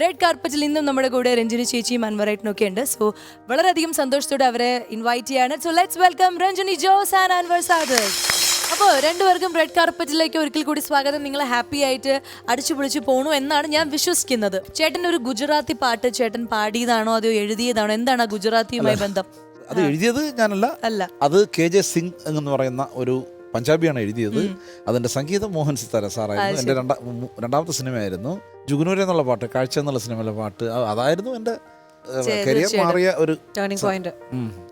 Red കാർപ്പറ്റിൽ ഇന്നും നമ്മുടെ കൂടെ രഞ്ജിനി ചേച്ചിയും അൻവറേട്ടനും ഒക്കെ ഉണ്ട്. സോ വളരെയധികം സന്തോഷത്തോടെ അവരെ ഇൻവൈറ്റ് ചെയ്യാണ്. So let's welcome Ranjini Jose and Anwar Sadar അപ്പോൾ രണ്ടുപേർക്കും റെഡ് കാർപ്പറ്റിലേക്ക് ഒരിക്കൽ കൂടി സ്വാഗതം. നിങ്ങൾ ഹാപ്പി ആയിട്ട് അടിച്ചു പൊളിച്ച് പോണു എന്നാണ് ഞാൻ വിശ്വസിക്കുന്നത്. ചേട്ടൻ ഒരു ഗുജറാത്തി പാട്ട് ചേട്ടൻ പാടിയതാണോ? അതോ എഴുതിയതാണോ? എന്താണ് ആ ഗുജറാത്തിയുമായി ബന്ധം? അത് എഴുതിയത് ഞാനല്ല. അല്ല. അത് കെ ജെ സിംഗ് എന്ന് പറയുന്ന ഒരു പഞ്ചാബിയാണ് എഴുതിയത്. അതിന്റെ സംഗീതം മോഹൻ സിത്താര സാറായിരുന്നു. എന്റെ രണ്ടാ രണ്ടാമത്തെ സിനിമയായിരുന്നു. ജുഗുനൂര എന്നുള്ള പാട്ട് കാഴ്ച എന്നുള്ള സിനിമയിലെ പാട്ട് അതായിരുന്നു എന്റെ കരിയർ മാറിയ ഒരു ടേണിംഗ് പോയിന്റ്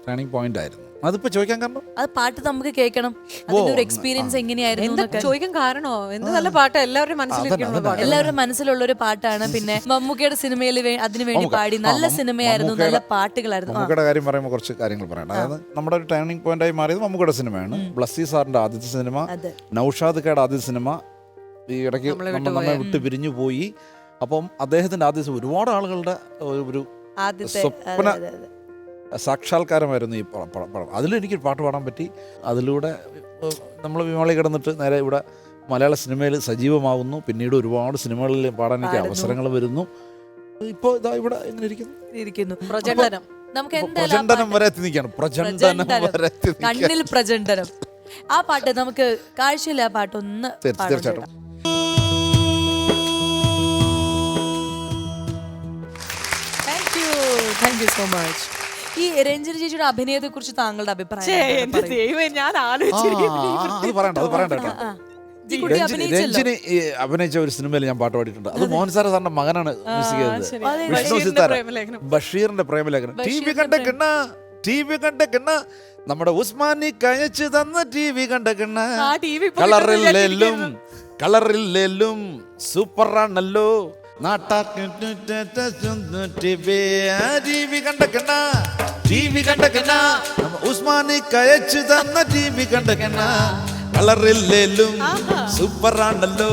ടേണിംഗ് പോയിന്റ് ആയിരുന്നു. അതിപ്പോ ചോദിക്കാൻ കാരണം? അത് പാട്ട് നമുക്ക് കേൾക്കണം. അതിന്റെ ഒരു എക്സ്പീരിയൻസ് എങ്ങനെയായിരുന്നു എന്താ എന്നൊക്കെ. ചോദിക്കാൻ കാരണോ? എന്ത് നല്ല പാട്ട്? എല്ലാവരുടെയും മനസ്സിലിരിക്കുന്ന പാട്ട്. എല്ലാവരുടെ മനസ്സിലുള്ള ഒരു പാട്ടാണ്. പിന്നെ മമ്മൂക്കയുടെ സിനിമയിൽ അതിനു വേണ്ടി പാടി നല്ല സിനിമയായിരുന്നു നല്ല പാട്ടുകളായിരുന്നു. ആ, മമ്മൂക്കയുടെ കാര്യം പറയുമ്പോൾ കുറച്ച് കാര്യങ്ങൾ പറയണം. അതായത് നമ്മുടെ ഒരു ടേണിംഗ് പോയിന്റ് ആയി മാറിയത് മമ്മൂക്കയുടെ സിനിമയാണ്. ബ്ലസ്സി സാറിന്റെ ആദ്യത്തെ സിനിമ അതെ. നൌഷാദ് ഖയുടെ ആദ്യ സിനിമ ഈ ഇടയ്ക്ക് നമ്മൾ നമ്മെ വിട്ട് പിരിഞ്ഞു പോയി. അപ്പം അദ്ദേഹത്തിന്റെ ആദ്യ സിനിമ ഒരുപാട് ആളുകളുടെ ഒരു- ഒരു ആദ്യത്തെ സ്വപ്ന. സാക്ഷാത്കാരമായിരുന്നു ഈ പടം. അതിലെനിക്ക് പാട്ട് പാടാൻ പറ്റി. അതിലൂടെ നമ്മൾ വിമാളി കിടന്നിട്ട് നേരെ ഇവിടെ മലയാള സിനിമയിൽ സജീവമാകുന്നു പിന്നീട് ഒരുപാട് സിനിമകളിൽ പാടാൻ എനിക്ക് അവസരങ്ങൾ വരുന്നു. ഇപ്പോൾ ഇതാ ഇവിടെ എങ്ങനെ ഇരിക്കുന്നു. ഇരിക്കുന്നു. പ്രചണ്ഡനം. നമുക്ക് പ്രചണ്ഡനം വരെ എത്തി നിൽക്കുകയാണ്. പ്രചണ്ഡനം. വരെ. കണ്ണിൽ പ്രചണ്ഡനം. ആ പാട്ട് നമുക്ക് കാഴ്ചയില്ല ആ പാട്ട് ഒന്ന് തീർച്ചയായിട്ടും. Thank you. Thank you so much. ഈ രഞ്ജന ചേച്ചിയുടെ അഭിനയത്തെ കുറിച്ച് താങ്കളുടെ അഭിപ്രായം ഛേ? എന്റെ. ഞാൻ ആ, ആലോചിച്ചിരിക്കുന്നു ആ, അത് പറയണ്ട അത് പറയണ്ട കേട്ടോ. ഈ കുട്ടി രഞ്ജിനി അഭിനയിച്ചല്ലോ. രഞ്ജിനി ഈ അഭിനയിച്ച ഒരു സിനിമയിൽ ഞാൻ പാട്ട് പാടിയിട്ടുണ്ട്. അത് മോഹൻ സാറ് സാറിന്റെ മകനാണ് മ്യൂസിക് ചെയ്തത് ശരി. അതെ, വിഷ്ണു ബഷീറിന്റെ സിത്താര. പ്രേമലേഖനം. ബഷീറിന്റെ പ്രേമലേഖനം. ടി വി കണ്ട കിണ്ണ ടി വി കണ്ട കിണ്ണ. നമ്മുടെ ഉസ്മാനി കയച്ചു തന്ന ടി വി കണ്ട കിണ്ണ. ആ TV ഇപ്പൊ കളറില്ലെല്ലും കളറില്ലെല്ലും സൂപ്പർ ആണല്ലോ ടി വി. കണ്ട കിണ്ണ ടി വി കണ്ട കിണ്ണ നമ്മ ഉസ്മാനി കയച്ചു തന്ന ടിവി കണ്ടക്കണ കളറില്ലേലും സൂപ്പറാണല്ലോ.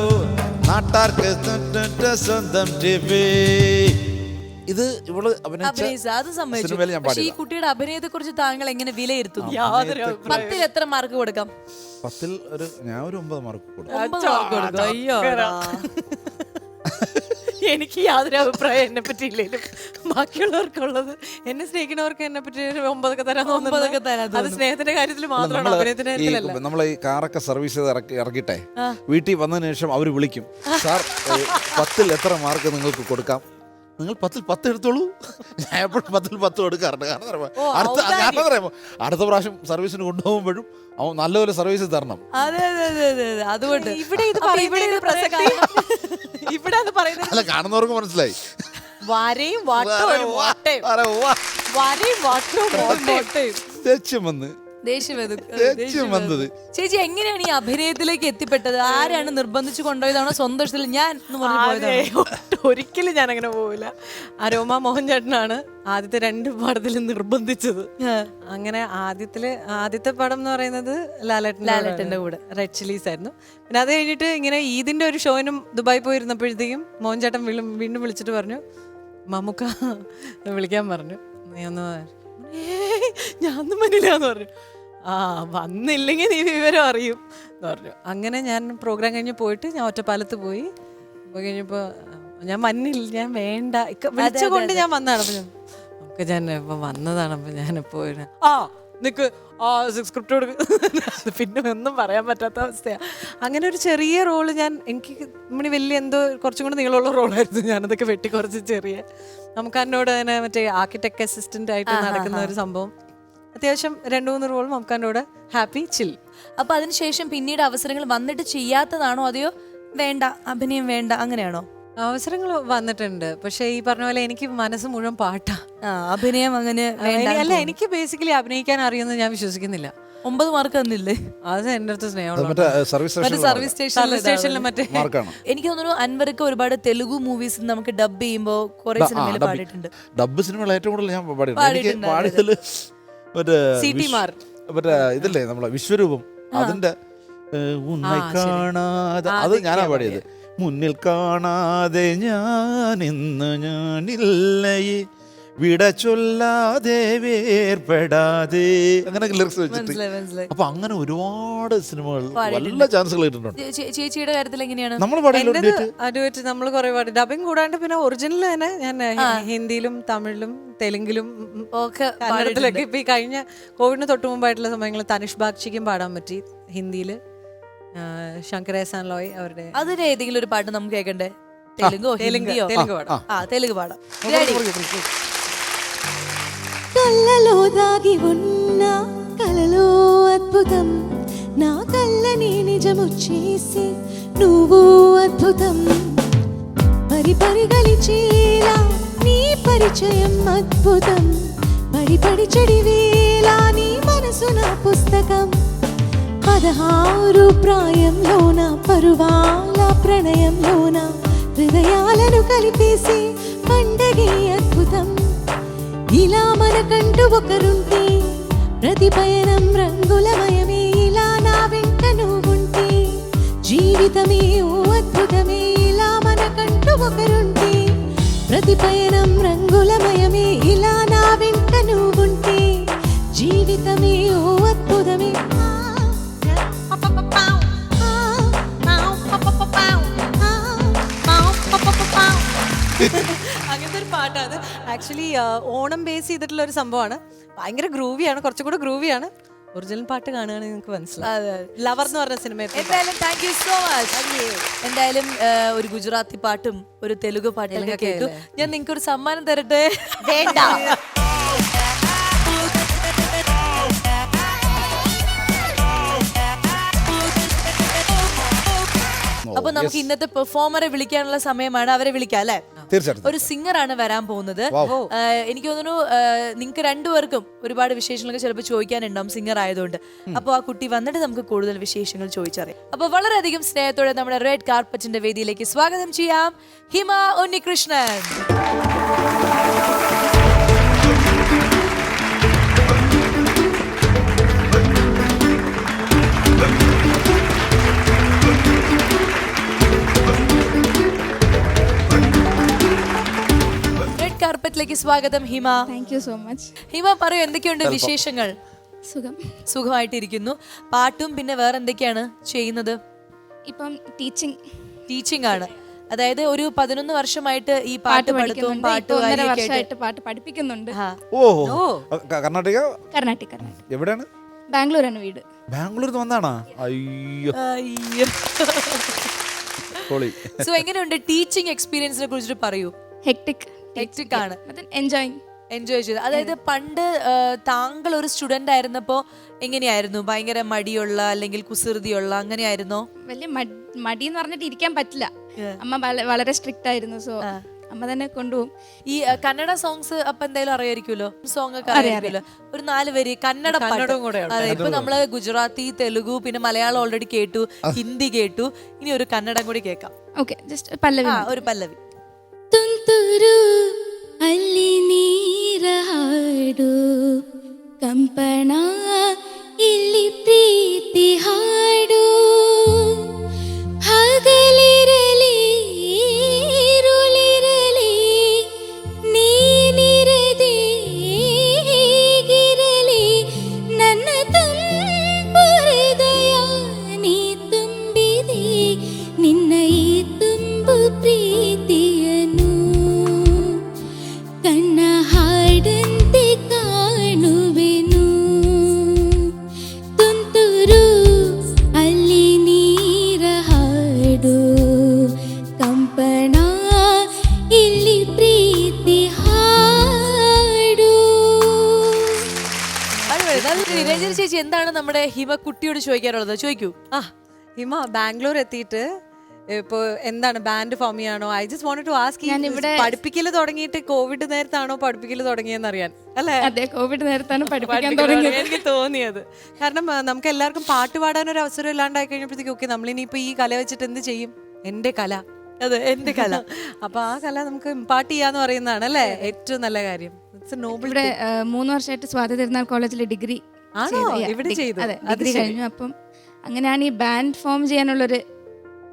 നാട്ടാർക്ക് സ്വന്തം ടിവി ഇത് ഇവൾ അഭിനയിച്ച ഈ കുട്ടിയുടെ അഭിനയത്തെ കുറിച്ച് താങ്കൾ എങ്ങനെ വിലയിരുത്തുന്നു യാതൊരു പത്തിൽ എത്ര മാർക്ക് കൊടുക്കാം? പത്തിൽ ഒരു ഞാൻ ഒരു ഒമ്പത് മാർക്ക് കൊടുക്കും. ഒമ്പത് മാർക്ക് കൊടുക്കും. അയ്യോ എനിക്ക് യാതൊരു അഭിപ്രായം എന്നെ പറ്റിയില്ലേലും ബാക്കിയുള്ളവർക്കുള്ളത്. എന്നെ സ്നേഹിക്കുന്നവർക്ക് എന്നെ പറ്റി ഒരു ഒമ്പതൊക്കെ തരാൻ ഒമ്പതൊക്കെ തരാം അത് സ്നേഹത്തിന്റെ കാര്യത്തിൽ മാത്രമാണ് നമ്മൾ അഭിനയത്തിന്റെ കാര്യത്തിലല്ല നമ്മളെ ഈ കാറൊക്കെ സർവീസ് ചെയ്ത് ഇറക്കി ഇറക്കിട്ടെ വീട്ടിൽ വന്നതിന് ശേഷം അവർ വിളിക്കും. സാർ പത്തിൽ എത്ര മാർക്ക് നിങ്ങൾക്ക് കൊടുക്കാം? നിങ്ങൾ പത്തിൽ പത്ത് എടുത്തോളൂ. ഞാൻ എപ്പോഴും പത്തിൽ പത്ത് കൊടുക്കാറുണ്ട് കാരണം അറിയുമോ? അടുത്ത കാരണം എന്താ അറിയുമോ? അടുത്ത പ്രാവശ്യം സർവീസിന് കൊണ്ടുപോകുമ്പോഴും അവൻ നല്ലപോലെ സർവീസ് തരണം. അതെ അതെ അതെ അതെ അതെ. അതുകൊണ്ട് ഇവിടെ ഇത് പറയുമ്പോഴേ ഇവിടെ ഇത് പ്രസക്തി. ഇവിടെ അത് പറയുന്നത് അല്ല കാണുന്നവർക്ക് മനസ്സിലായി വരയും വാട്ടോ ഒരു. വരയും വാട്ടോ വാട്ടേ ദേഷ്യം വന്ന് ദേഷ്യം വന്നു. ദേഷ്യം വന്നത്. വന്നു. ചേച്ചി എങ്ങനെയാണ് ഈ അഭിനയത്തിലേക്ക് എത്തിപ്പെട്ടത്? ആരാണ് നിർബന്ധിച്ചു കൊണ്ടുപോയതാണോ സ്വന്തം ഇഷ്ടത്തിൽ ഞാൻ ഒരിക്കലും ഞാൻ അങ്ങനെ പോവില്ല. അരോമ മോഹൻ ചേട്ടനാണ് ആദ്യത്തെ രണ്ട് പടത്തിലും നിർബന്ധിച്ചത്. അങ്ങനെ ആദ്യത്തിൽ ആദ്യത്തെ പടം എന്ന് പറയുന്നത് ലാലേട്ടൻ ലാലേട്ടന്റെ കൂടെ. റെഡ് ചില്ലീസ് ആയിരുന്നു. പിന്നെ അത് കഴിഞ്ഞിട്ട് ഇങ്ങനെ ഈദിന്റെ ഒരു ഷോയിനും ദുബായി പോയിരുന്നപ്പോഴത്തേക്കും മോഹൻ ചേട്ടൻ വീണ്ടും വീണ്ടും വിളിച്ചിട്ട് പറഞ്ഞു മമ്മൂക്ക വിളിക്കാൻ പറഞ്ഞു. നീ ഒന്ന് വാ." "ഏയ്, എന്ന് പറഞ്ഞു. ആ വന്നില്ലെങ്കിൽ നീ വിവരം അറിയും എന്ന് പറഞ്ഞു. അങ്ങനെ ഞാൻ പ്രോഗ്രാം കഴിഞ്ഞ് പോയിട്ട് ഞാൻ ഒറ്റപ്പാലത്ത് പോയി. പോയി കഴിഞ്ഞപ്പോൾ ഞാൻ വന്നില്ല ഞാൻ വേണ്ട. വിളിച്ചുകൊണ്ട് ഞാൻ വന്നതാണ്. അപ്പം ഞാൻ നമുക്ക് ഞാൻ ഇപ്പം വന്നതാണ്. അപ്പം ഞാൻ ഇപ്പോ ആ നിക്ക് ആ സ്ക്രിപ്റ്റ് കൊടുക്ക്. പിന്നെ ഒന്നും പറയാൻ പറ്റാത്ത അവസ്ഥയാണ് അങ്ങനെ ഒരു ചെറിയ റോൾ ഞാൻ എനിക്ക് നമ്മുടെ വലിയ എന്തോ കുറച്ചും കൂടെ നീളമുള്ള റോളായിരുന്നു ഞാനതൊക്കെ വെട്ടി കുറച്ച് ചെറിയ. നമുക്ക് എന്നോട് തന്നെ മറ്റേ ആർക്കിടെക്ട് അസിസ്റ്റന്റ് ആയിട്ട് നടക്കുന്ന ഒരു സംഭവം. അത്യാവശ്യം രണ്ടു മൂന്ന് റോൾ നമുക്കന്നോട് ഹാപ്പി ചിൽ അപ്പൊ അതിനുശേഷം പിന്നീട് അവസരങ്ങൾ വന്നിട്ട് ചെയ്യാത്തതാണോ? അതെയോ? വേണ്ട അഭിനയം വേണ്ട അങ്ങനെയാണോ? അവസരങ്ങൾ വന്നിട്ടുണ്ട്. പക്ഷെ ഈ പറഞ്ഞ പോലെ എനിക്ക് മനസ്സ് മുഴുവൻ പാട്ടാ. അഭിനയം അങ്ങനെ അല്ല എനിക്ക് ബേസിക്കലി അഭിനയിക്കാൻ അറിയുമെന്ന് ഞാൻ വിശ്വസിക്കുന്നില്ല. ഒമ്പത് മാർക്ക് തന്നില്ലേ? അത് എന്റെ അടുത്ത് സ്നേഹമുള്ള മറ്റേ സർവീസ് മറ്റേ സർവീസ് സ്റ്റേഷനിൽ സ്റ്റേഷനിൽ മറ്റേ മാർക്കാണ്. എനിക്ക് തോന്നുന്നു അൻവർക്ക് ഒരുപാട് തെലുഗു മൂവീസ് നമുക്ക് ഡബ് ചെയ്യുമ്പോൾ കുറെ സിനിമയിൽ പാടിയിട്ടുണ്ട്. ഡബ് സിനിമകൾ ഏറ്റവും കൂടുതൽ ഞാൻ പാടിയിട്ടുണ്ട്. എനിക്ക് പാടിയിട്ടുണ്ട്, പാടിയതിൽ മറ്റേ സി ടി മാർ. മറ്റേ ഇതില്ലേ നമ്മളെ വിശ്വരൂപം. അതിന്റെ ഏ, ഉന്നെ കാണാതെ. അത് ഞാനാ പാടിയത്. മുന്നിൽ കാണാതെ ഞാൻ ഇന്ന് ഞാനില്ലയേ. വിട ചൊല്ലാതെ വേർപെടാതെ. അങ്ങനെ ലിറിക്സ് വെച്ചിട്ട്. അപ്പൊ അങ്ങനെ ഒരുപാട് സിനിമകൾ. നല്ല ചാൻസുകൾ ചേച്ചിയുടെ കാര്യത്തിൽ എങ്ങനെയാണ്? നമ്മൾ പാടിയിട്ടുണ്ട് നമ്മൾ കുറെ പാടി. ഡബിങ് കൂടാണ്ട് പിന്നെ ഒറിജിനൽ തന്നെ ഞാൻ ഹിന്ദിയിലും തമിഴിലും തെലുങ്കിലും ഒക്കെ കന്നഡത്തിലൊക്കെ ഇപ്പൊ ഈ കഴിഞ്ഞ കോവിഡിന് തൊട്ട് മുമ്പായിട്ടുള്ള സമയങ്ങളിൽ തനുഷ് ബാഗ്ഷിക്കും പാടാൻ പറ്റി ഹിന്ദിയിൽ ശങ്കരേസാൻ ലോയ് അവരുടെ അതിന് ഏതെങ്കിലും ഒരു പാട്ട് നമുക്ക് കേൾക്കണ്ടേ തെലുങ്കോ തെലുങ്കിയോ ഹിന്ദിയോ? തെലുങ്ക് പാടാം. ആ തെലുങ്ക് പാടാം? కళ్ళలో దాగి ఉన్న కలలో అద్భుతం. నా కళ్ళని నిజము చేసి నువ్వు అద్భుతం. పరి పరిగలిచేలా నీ పరిచయం అద్భుతం. పడి పడి చెడివేలా నీ మనసు నా పుస్తకం. పదహారు ప్రాయంలోన పరువాల ప్రణయంలోన హృదయాలను కలిపేసి పండగే అద్భుతం. ఇలా మనకంటూ ఒకరుంటే ప్రతి పయనం రంగులమయమే ఇలా నా వెంట నువ్వుంటే జీవితమే ఓ అద్భుతమే ఇలా మనకంటూ ఒకరుంటే ప్రతి పయనం రంగులమయమే ఇలా నా వెంట నువ్వుంటే జీవితమే ఓ అద్భుతమే. പാട്ടാണ്. ആക്ച്വലി ഓണം ബേസ് ചെയ്തിട്ടുള്ള ഒരു സംഭവമാണ്. ഭയങ്കര ഗ്രൂവിയാണ് കുറച്ചുകൂടെ ഗ്രൂവിയാണ് ഒറിജിനൽ പാട്ട് കാണുകയാണെങ്കിൽ നിങ്ങൾക്ക് മനസ്സിലാവും. ലവർ എന്ന് പറഞ്ഞ സിനിമ എന്തായാലും താങ്ക് യു സോ മച്ച് എന്തായാലും ഒരു ഗുജറാത്തി പാട്ടും ഒരു തെലുങ്ക് പാട്ടും കേട്ടു. ഞാൻ നിങ്ങൾക്ക് ഒരു സമ്മാനം തരട്ടെ? വേണ്ട. അപ്പൊ നമുക്ക് ഇന്നത്തെ പെർഫോമറെ വിളിക്കാനുള്ള സമയമാണ് അവരെ വിളിക്കാം അല്ലെ? തീർച്ചയായിട്ടും. ഒരു സിംഗർ ആണ് വരാൻ പോകുന്നത്. എനിക്ക് തോന്നുന്നു നിങ്ങൾക്ക് രണ്ടുപേർക്കും ഒരുപാട് വിശേഷങ്ങളൊക്കെ ചിലപ്പോൾ ചോദിക്കാനുണ്ടാവും സിംഗർ ആയതുകൊണ്ട്. അപ്പോൾ ആ കുട്ടി വന്നിട്ട് നമുക്ക് കൂടുതൽ വിശേഷങ്ങൾ ചോദിച്ചറിയാം. അപ്പോൾ വളരെയധികം സ്നേഹത്തോടെ നമ്മുടെ റെഡ് കാർപ്പറ്റിന്റെ വേദിയിലേക്ക് സ്വാഗതം ചെയ്യാം ഹിമ ഉണ്ണികൃഷ്ണൻ. റെഡ് കാർപ്പറ്റിലേക്ക് സ്വാഗതം Hima. Thank you so much Hima പറയൂ എന്തൊക്കെയുണ്ട് വിശേഷങ്ങൾ? സുഖം. സുഖമായിട്ടിരിക്കുന്നു. പാട്ടും പിന്നെ വേറെ എന്തൊക്കെയാണ് ചെയ്യുന്നത്? ഇപ്പം ടീച്ചിങ് ടീച്ചിങ് ആണ്. അതായത് ഒരു പതിനൊന്ന് വർഷമായിട്ട് ഈ പാട്ട് പാട്ട് പഠിത്തവും ആയിട്ട്. വർഷമായിട്ട് പാട്ട് പഠിപ്പിക്കുന്നുണ്ട്. ഓ. കർണാടക? കർണാടക കർണാടക എവിടെയാണ്? ബാംഗ്ലൂരാണ് വീട്. ബാംഗ്ലൂർ വന്നാണോ? അയ്യോ. അയ്യോ. സോ എങ്ങനെയുണ്ട് ടീച്ചിങ് എക്സ്പീരിയൻസിനെ കുറിച്ചിട്ട് പറയൂ. ഹെക്ടിക് Hectic ആണ്. എൻജോയിങ് എൻജോയ് ചെയ്ത്. അതായത് പണ്ട് താങ്കൾ ഒരു സ്റ്റുഡന്റ് ആയിരുന്നപ്പോ എങ്ങനെയായിരുന്നു? ഭയങ്കര മടിയുള്ള അല്ലെങ്കിൽ കുസൃതിയുള്ള അങ്ങനെയായിരുന്നോ? വലിയ മടി എന്ന് പറഞ്ഞിട്ട് ഇരിക്കാൻ പറ്റില്ല. അമ്മ വളരെ സ്ട്രിക്റ്റ് ആയിരുന്നു. സോ അമ്മ തന്നെ കൊണ്ടുപോകും. ഈ കന്നഡ സോങ്സ് അപ്പൊ എന്തായാലും അറിയായിരിക്കുമല്ലോ? സോങ് ഒക്കെ അറിയാമല്ലോ ഒരു നാല് വരി കന്നഡ പാട്ടും. കൂടെ ഉണ്ട്. അതെ ഇപ്പൊ നമ്മൾ ഗുജറാത്തി തെലുഗു പിന്നെ മലയാളം ഓൾറെഡി കേട്ടു ഹിന്ദി കേട്ടു. ഇനി ഒരു കന്നഡം കൂടി കേൾക്കാം. ഓക്കെ ജസ്റ്റ് പല്ലവി. ആ ഒരു പല്ലവി. ತುಂತುರು ಅಲ್ಲಿ ನೀರ ಹಾಡು. ಕಂಪಣ ಇಲ್ಲಿ ಪ್ರೀತಿ ಹಾಡು. രഞ്ജന ചേച്ചി എന്താണ് നമ്മുടെ ഹിമ കുട്ടിയോട് ചോദിക്കാറുള്ളത്? ചോദിക്കൂ. ആ. ഹിമ ബാംഗ്ലൂർ എത്തിയിട്ട് ഇപ്പോ എന്താണ് band form ചെയ്യാണോ? I just want to ask ഞാൻ ഇവിടെ- പഠിപ്പിക്കൽ തുടങ്ങിയിട്ട് കോവിഡ് നേരത്താണോ പഠിപ്പിക്കൽ തുടങ്ങിയെന്ന് അറിയാൻ അല്ലേ? അതെ കോവിഡ് നേരത്താണ് പഠിപ്പിക്കാൻ തുടങ്ങിയത്. തുടങ്ങിയത്. എനിക്ക് തോന്നിയത്. കാരണം ആ, നമുക്ക് എല്ലാവർക്കും പാട്ട് പാടാൻ ഒരു അവസരം ഇല്ലാണ്ടായി കഴിഞ്ഞപ്പോഴത്തേക്ക് ഓക്കെ നമ്മളിനിയിപ്പോ ഈ കല വെച്ചിട്ട് എന്ത് ചെയ്യും? എന്റെ കല. അതെ എന്റെ കല അപ്പൊ ആ കല നമുക്ക് ഇമ്പാർട്ട് ചെയ്യാന്ന് പറയുന്നതാണ് അല്ലേ ഏറ്റവും നല്ല കാര്യം ഇറ്റ്സ് നോബിൾ ഇവിടെ ആ, മൂന്ന് വർഷമായിട്ട് സ്വാതി തിരുനാൾ കോളേജിൽ ഡിഗ്രി ആണോ? ഇവിടെ ചെയ്തു? അതെ അത് ഡിഗ്രി ശരി. കഴിഞ്ഞു അപ്പം അങ്ങനെയാണ് ഈ ബാൻഡ് ഫോം ചെയ്യാനുള്ളൊരു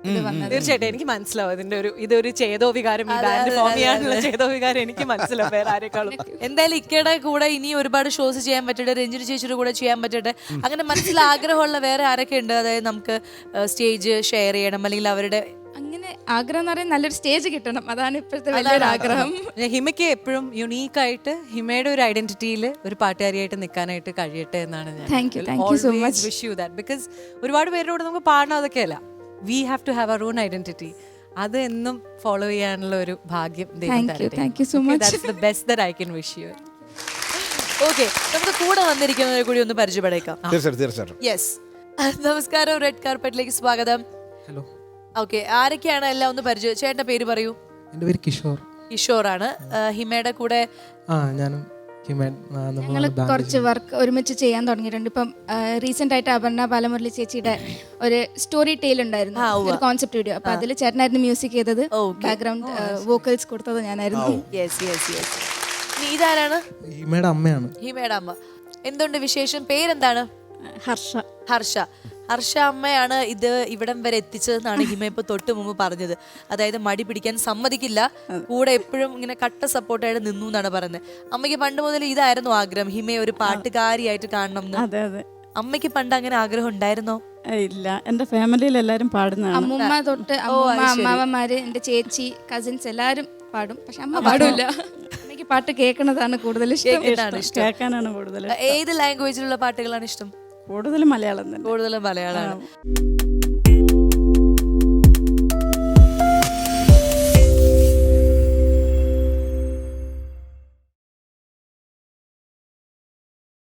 തീർച്ചയായിട്ടും എനിക്ക് മനസ്സിലാവും ഇതിന്റെ ഒരു ഇതൊരു ചേതോ വികാരം ഈ ബാൻഡ് ഫോം ചെയ്യാനുള്ള ചേതോ വികാരം എനിക്ക് മനസ്സിലാവും വേറെ ആരെക്കാളും. എന്തായാലും ഇക്കയുടെ കൂടെ ഇനി ഒരുപാട് ഷോസ് ചെയ്യാൻ പറ്റട്ടെ രഞ്ജിനി ചേച്ചിയുടെ കൂടെ ചെയ്യാൻ പറ്റട്ടെ. അങ്ങനെ മനസ്സിൽ ആഗ്രഹമുള്ള വേറെ ആരൊക്കെ ഉണ്ട്? അതായത് നമുക്ക് സ്റ്റേജ് ഷെയർ ചെയ്യണം അല്ലെങ്കിൽ അവരുടെ അങ്ങനെ ആഗ്രഹം എന്ന് പറയുന്നത് നല്ലൊരു സ്റ്റേജ് കിട്ടണം. അതാണ് ഇപ്പോഴത്തെ വലിയൊരു ആഗ്രഹം. ഹിമയ്ക്ക് എപ്പോഴും യുണീക്ക് ആയിട്ട് ഹിമയുടെ ഒരു ഐഡന്റിറ്റിയിൽ ഒരു പാട്ടുകാരിയായിട്ട് നിൽക്കാനായിട്ട് കഴിയട്ടെ എന്നാണ് ഞാൻ so much. Wish you that because ഒരുപാട് പേരുടെ പേരോട് നമുക്ക് പാടണം അതൊക്കെയല്ല we have to have our own identity അത് എന്നും ഫോളോ ചെയ്യാനുള്ള ഒരു ഭാഗ്യം Thank you, thank you so much. Best I can wish you okay നമുക്ക് കൂടെ വന്നിരിക്കുന്നവരെ കൂടി ഒന്ന് പരിചയപ്പെടേക്കാം. യെസ് നമസ്കാരം റെഡ് കാർപ്പറ്റിലേക്ക് സ്വാഗതം. ഹലോ ഓക്കെ ആരൊക്കെയാണ് എല്ലാം ഒന്ന് പരിചയം ചേട്ടന്റെ പേര് പറയൂ. എന്റെ പേര് കിഷോർ. കിഷോർ ആണ് ഹിമയുടെ കൂടെ ആ ഞാനും ഞങ്ങൾ നമ്മളാണ് കുറച്ച് വർക്ക് ഒരുമിച്ച് ചെയ്യാൻ തുടങ്ങിയിട്ടുണ്ട്. ഇപ്പം റീസെന്റ് ആയിട്ട് അപർണ ബാലമുരളി ചേച്ചിയുടെ ഒരു സ്റ്റോറി ടെയിൽ ഉണ്ടായിരുന്നു. ഒരു കോൺസെപ്റ്റ് വീഡിയോ അപ്പൊ അതിൽ ചേട്ടനായിരുന്നു മ്യൂസിക് ചെയ്തത്. ബാക്ക്ഗ്രൗണ്ട് വോക്കൽസ് കൊടുത്തത് ഞാനായിരുന്നു. യെസ് യെസ് യെസ് നീ ഇതാരാണ്? ഹിമയുടെ അമ്മയാണ്. ഹിമയുടെ അമ്മ. എന്തുണ്ട് വിശേഷം? പേരെന്താണ്? ഹർഷ. ഹർഷ. ഹർഷ അമ്മയാണ് ഇത് ഇവിടം വരെ എത്തിച്ചതെന്നാണ് ഹിമ ഇപ്പൊ തൊട്ട് മുമ്പ് പറഞ്ഞത്. അതായത് മടി പിടിക്കാൻ സമ്മതിക്കില്ല. കൂടെ എപ്പോഴും ഇങ്ങനെ കട്ട സപ്പോർട്ടായിട്ട് നിന്നു എന്നാണ് പറയുന്നത്. അമ്മയ്ക്ക് പണ്ട് മുതൽ ഇതായിരുന്നു ആഗ്രഹം. ഹിമയെ ഒരു പാട്ടുകാരിയായിട്ട് കാണണം എന്ന്. അതെ അതെ. അമ്മയ്ക്ക് പണ്ട് അങ്ങനെ ആഗ്രഹം ഉണ്ടായിരുന്നോ? ഇല്ല. എന്റെ ഫാമിലിയിൽ എല്ലാരും പാടുന്ന അമ്മൂമ്മ തൊട്ട് അമ്മൂമ്മ അമ്മാവന്മാര് എന്റെ ചേച്ചി കസിൻസ് എല്ലാരും പാടും. പക്ഷെ അമ്മ പാടില്ല. അമ്മയ്ക്ക് പാട്ട് കേൾക്കുന്നതാണ് കൂടുതൽ ഇഷ്ടം. കേൾക്കാനാണ് കൂടുതൽ ഏത് ലാംഗ്വേജിലുള്ള പാട്ടുകളാണ് ഇഷ്ടം? കൂടുതലും മലയാളം തന്നെ. കൂടുതലും മലയാളമാണ്.